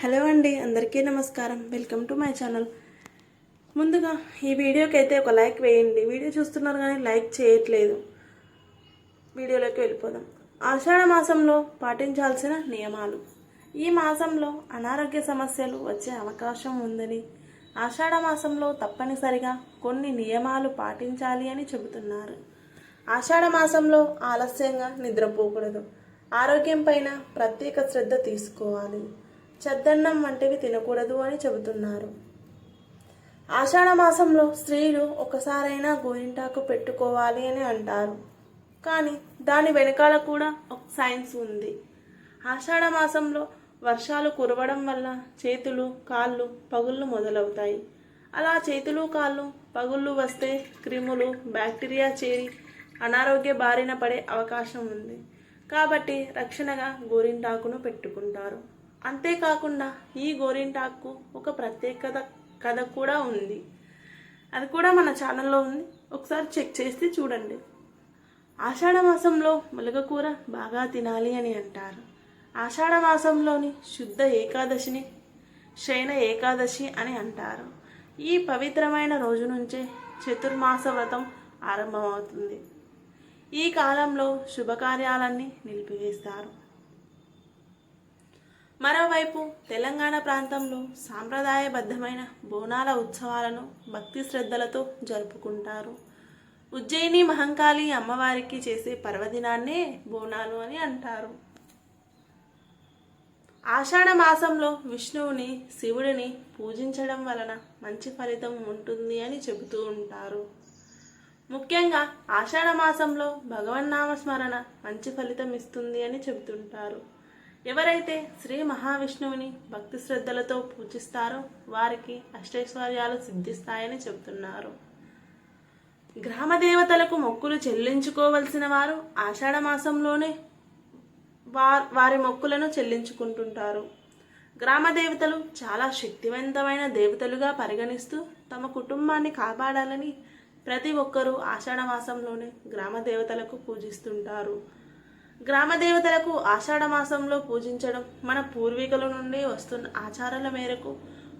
Hello అండి అందరికీ నమస్కారం. Welcome to my channel. ముందుగా ఈ వీడియోకి అయితే ఒక లైక్ వేయండి. వీడియో చూస్తున్నారు కానీ లైక్ చేయట్లేదు. వీడియోలోకి వెళ్ళిపోదాం. ఆషాఢ మాసంలో పాటించాల్సిన నియమాలు. ఈ మాసంలో అనారోగ్య సమస్యలు వచ్చే అవకాశం ఉందని ఆషాఢ మాసంలో తప్పనిసరిగా కొన్ని నియమాలు పాటించాలి అని చెబుతున్నారు. ఆషాఢ మాసంలో ఆలస్యంగా నిద్రపోకూడదు. ఆరోగ్యం పైన ప్రత్యేక శ్రద్ధ తీసుకోవాలి. చెద్దన్నం వంటివి తినకూడదు అని చెబుతున్నారు. ఆషాఢ మాసంలో స్త్రీలు ఒకసారైనా గోరింటాకు పెట్టుకోవాలి అని అంటారు. కానీ దాని వెనకాల కూడా ఒక సైన్స్ ఉంది. ఆషాఢ మాసంలో వర్షాలు కురవడం వల్ల చేతులు కాళ్ళు పగుళ్ళు మొదలవుతాయి. అలా చేతులు కాళ్ళు పగుళ్ళు వస్తే క్రిములు బ్యాక్టీరియా చేరి అనారోగ్య బారిన పడే అవకాశం ఉంది. కాబట్టి రక్షణగా గోరింటాకును పెట్టుకుంటారు. అంతేకాకుండా ఈ గోరింటాకు ఒక ప్రత్యేకత కథ కూడా ఉంది. అది కూడా మన ఛానల్లో ఉంది. ఒకసారి చెక్ చేసి చూడండి. ఆషాఢ మాసంలో ములగకూర బాగా తినాలి అని అంటారు. ఆషాఢ మాసంలోని శుద్ధ ఏకాదశిని శయన ఏకాదశి అని అంటారు. ఈ పవిత్రమైన రోజు నుంచే చతుర్మాస వ్రతం ఆరంభమవుతుంది. ఈ కాలంలో శుభకార్యాలన్నీ నిలిపివేస్తారు. మరోవైపు తెలంగాణ ప్రాంతంలో సాంప్రదాయబద్ధమైన బోనాల ఉత్సవాలను భక్తి శ్రద్ధలతో జరుపుకుంటారు. ఉజ్జయిని మహంకాళి అమ్మవారికి చేసే పర్వదినాన్నే బోనాలు అని అంటారు. ఆషాఢ మాసంలో విష్ణువుని శివుడిని పూజించడం వలన మంచి ఫలితం ఉంటుంది అని చెబుతూ ఉంటారు. ముఖ్యంగా ఆషాఢ మాసంలో భగవన్నామ స్మరణ మంచి ఫలితం ఇస్తుంది అని చెబుతుంటారు. ఎవరైతే శ్రీ మహావిష్ణువుని భక్తి శ్రద్ధలతో పూజిస్తారో వారికి అష్టైశ్వర్యాలు సిద్ధిస్తాయని చెబుతున్నారు. గ్రామ దేవతలకు మొక్కులు చెల్లించుకోవలసిన వారు ఆషాఢ మాసంలోనే వారి మొక్కులను చెల్లించుకుంటుంటారు. గ్రామ దేవతలు చాలా శక్తివంతమైన దేవతలుగా పరిగణిస్తూ తమ కుటుంబాన్ని కాపాడాలని ప్రతి ఒక్కరూ ఆషాఢ మాసంలోనే గ్రామ దేవతలకు పూజిస్తుంటారు. గ్రామ దేవతలకు ఆషాఢ మాసంలో పూజించడం మన పూర్వీకుల నుండి వస్తున్న ఆచారాల మేరకు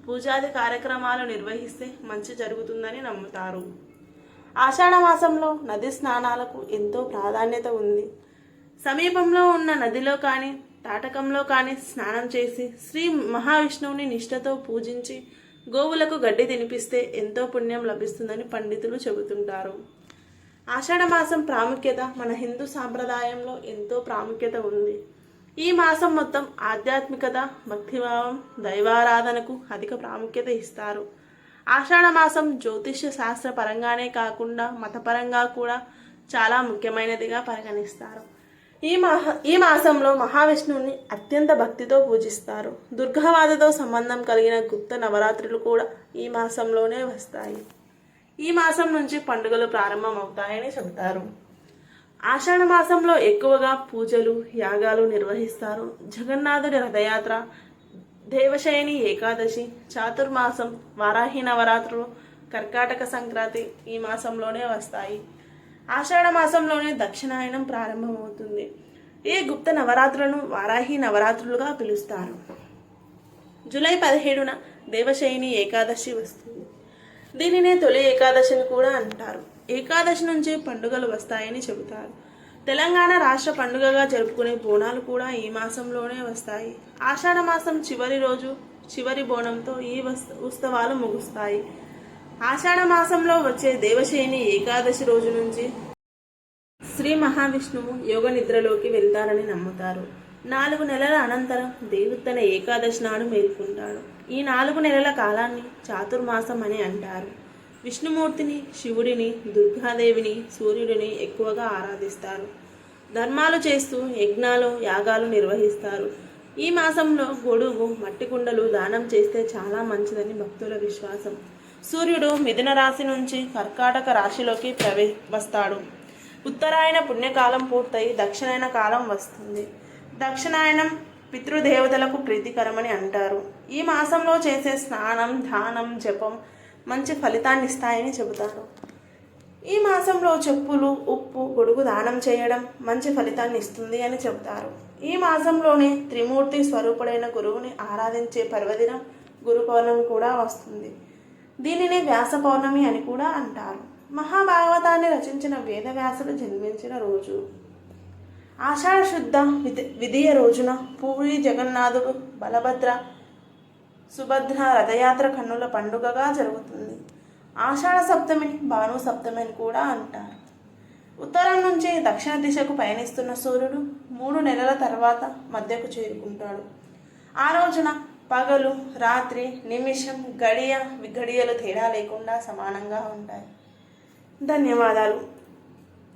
పూజాది కార్యక్రమాలు నిర్వహిస్తే మంచి జరుగుతుందని నమ్ముతారు. ఆషాఢ మాసంలో నది స్నానాలకు ఎంతో ప్రాధాన్యత ఉంది. సమీపంలో ఉన్న నదిలో కానీ తాటకంలో కానీ స్నానం చేసి శ్రీ మహావిష్ణువుని నిష్ఠతో పూజించి గోవులకు గడ్డి తినిపిస్తే ఎంతో పుణ్యం లభిస్తుందని పండితులు చెబుతుంటారు. ఆషాఢ మాసం ప్రాముఖ్యత మన హిందూ సాంప్రదాయంలో ఎంతో ప్రాముఖ్యత ఉంది. ఈ మాసం మొత్తం ఆధ్యాత్మికత భక్తిభావం దైవారాధనకు అధిక ప్రాముఖ్యత ఇస్తారు. ఆషాఢ మాసం జ్యోతిష్య శాస్త్ర పరంగానే కాకుండా మతపరంగా కూడా చాలా ముఖ్యమైనదిగా పరిగణిస్తారు. ఈ మాహ ఈ మాసంలో మహావిష్ణువుని అత్యంత భక్తితో పూజిస్తారు. దుర్గామాతతో సంబంధం కలిగిన గుప్త నవరాత్రులు కూడా ఈ మాసంలోనే వస్తాయి. ఈ మాసం నుంచి పండుగలు ప్రారంభమవుతాయని చెబుతారు. ఆషాఢ మాసంలో ఎక్కువగా పూజలు యాగాలు నిర్వహిస్తారు. జగన్నాథుడి రథయాత్ర దేవశయని ఏకాదశి చాతుర్మాసం వారాహి నవరాత్రులు కర్కాటక సంక్రాంతి ఈ మాసంలోనే వస్తాయి. ఆషాఢ మాసంలోనే దక్షిణాయనం ప్రారంభమవుతుంది. ఈ గుప్త నవరాత్రులను వారాహి నవరాత్రులుగా పిలుస్తారు. జూలై పదిహేడున దేవశయని ఏకాదశి వస్తుంది. దీనినే తొలి ఏకాదశిని కూడా అంటారు. ఏకాదశి నుంచి పండుగలు వస్తాయని చెబుతారు. తెలంగాణ రాష్ట్ర పండుగగా జరుపుకునే బోనాలు కూడా ఈ మాసంలోనే వస్తాయి. ఆషాఢ మాసం చివరి రోజు చివరి బోనంతో ఈ వస్- ఉత్సవాలు ముగుస్తాయి. ఆషాఢ మాసంలో వచ్చే దేవశయని ఏకాదశి రోజు నుంచి శ్రీ మహావిష్ణువు యోగ నిద్రలోకి వెళ్తారని నమ్ముతారు. నాలుగు నెలల అనంతరం దేవుడు తన ఏకాదశి నాడు మేల్కొంటాడు. ఈ నాలుగు నెలల కాలాన్ని చాతుర్మాసం అని అంటారు. విష్ణుమూర్తిని శివుడిని దుర్గాదేవిని సూర్యుడిని ఎక్కువగా ఆరాధిస్తారు. ధర్మాలు చేస్తూ యజ్ఞాలు యాగాలు నిర్వహిస్తారు. ఈ మాసంలో గొడుగు మట్టి కుండలు దానం చేస్తే చాలా మంచిదని భక్తుల విశ్వాసం. సూర్యుడు మిథున రాశి నుంచి కర్కాటక రాశిలోకి ప్రవే వస్తాడు. ఉత్తరాయణ పుణ్యకాలం పూర్తయి దక్షిణాయన కాలం వస్తుంది. దక్షిణాయనం పితృదేవతలకు ప్రీతికరమని అంటారు. ఈ మాసంలో చేసే స్నానం ధ్యానం జపం మంచి ఫలితాన్ని ఇస్తాయని చెబుతారు. ఈ మాసంలో చెప్పులు ఉప్పు గొడుగు దానం చేయడం మంచి ఫలితాన్ని ఇస్తుంది అని చెబుతారు. ఈ మాసంలోనే త్రిమూర్తి స్వరూపుడైన గురువుని ఆరాధించే పర్వదినం గురు పౌర్ణమి కూడా వస్తుంది. దీనిని వ్యాస పౌర్ణమి అని కూడా అంటారు. మహాభాగవతాన్ని రచించిన వేదవ్యాసుడు జన్మించిన రోజు. ఆషాఢ శుద్ధ విధి విధియ రోజున పూరి జగన్నాథుడు బలభద్ర సుభద్ర రథయాత్ర కన్నుల పండుగగా జరుగుతుంది. ఆషాఢ సప్తమిని భాను సప్తమి అని కూడా అంటారు. ఉత్తరం నుంచి దక్షిణ దిశకు పయనిస్తున్న సూర్యుడు మూడు నెలల తర్వాత మధ్యకు చేరుకుంటాడు. ఆ రోజున పగలు రాత్రి నిమిషం గడియ విగడియలు తేడా లేకుండా సమానంగా ఉంటాయి. ధన్యవాదాలు.